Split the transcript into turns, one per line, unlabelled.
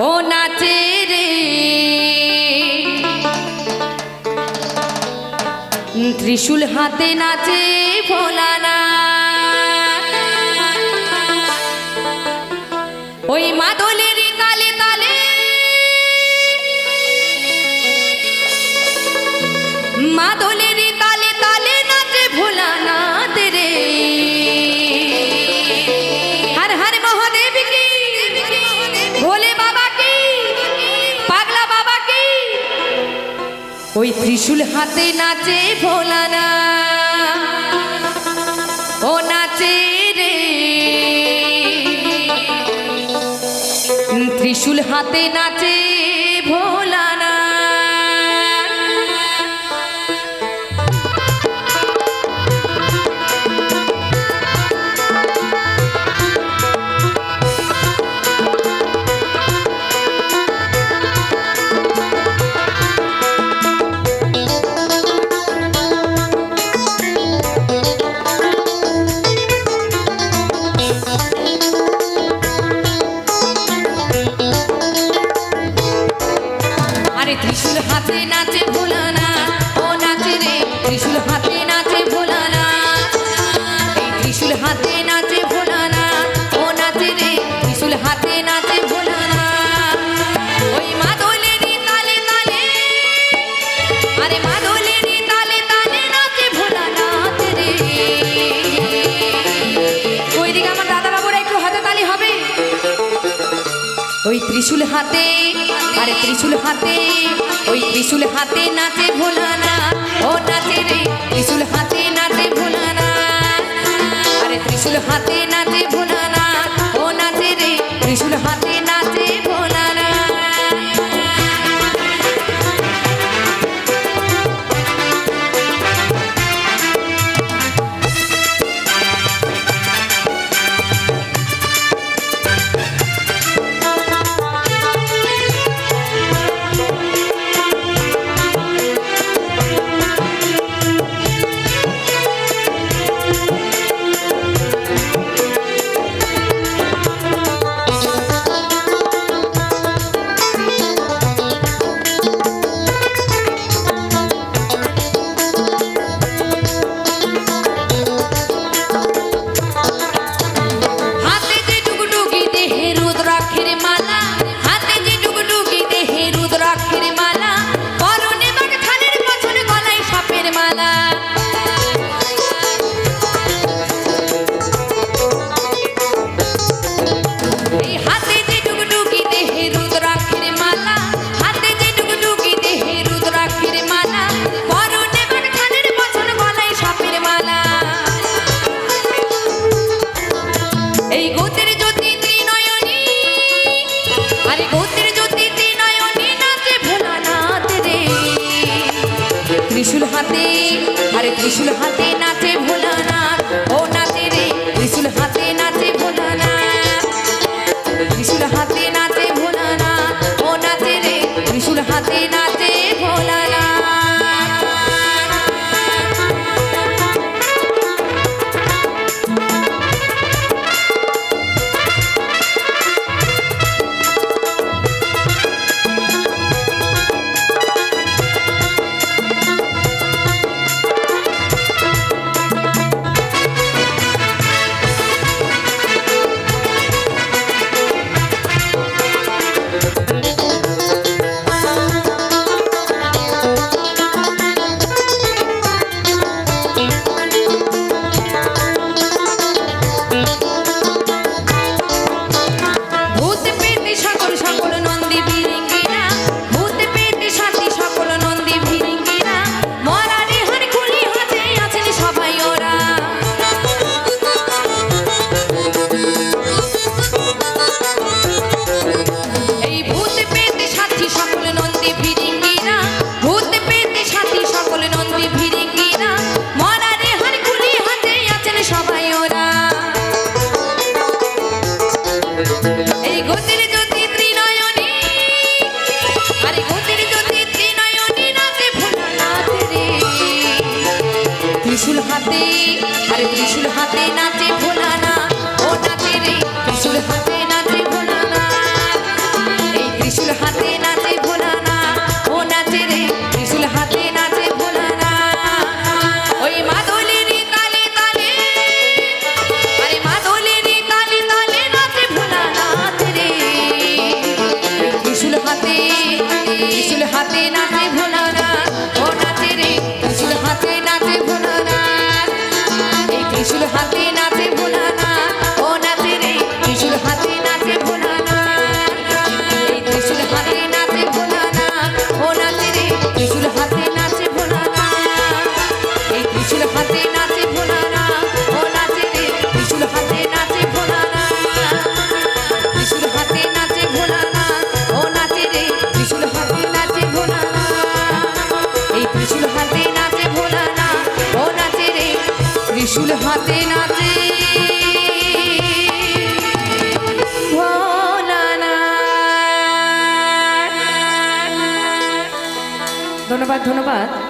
ও নাচে রে। হাতে নাচে ভোলা ওই ত্রিশুল হাতে নাচে ভোলানা। ও নাচে রে। ত্রিশুল হাতে নাচে ওই ত্রিশুল হাতে, আরে ত্রিশুল হাতে, ওই ত্রিশুল হাতে নাচে ভোলানা, ও নাচে রে, ত্রিশুল হাতে নাচে ভোলানা। আরে ত্রিশুল হাতে নাচে ভোলানা। নাতে নাতে ধন্যবাদ ধন্যবাদ।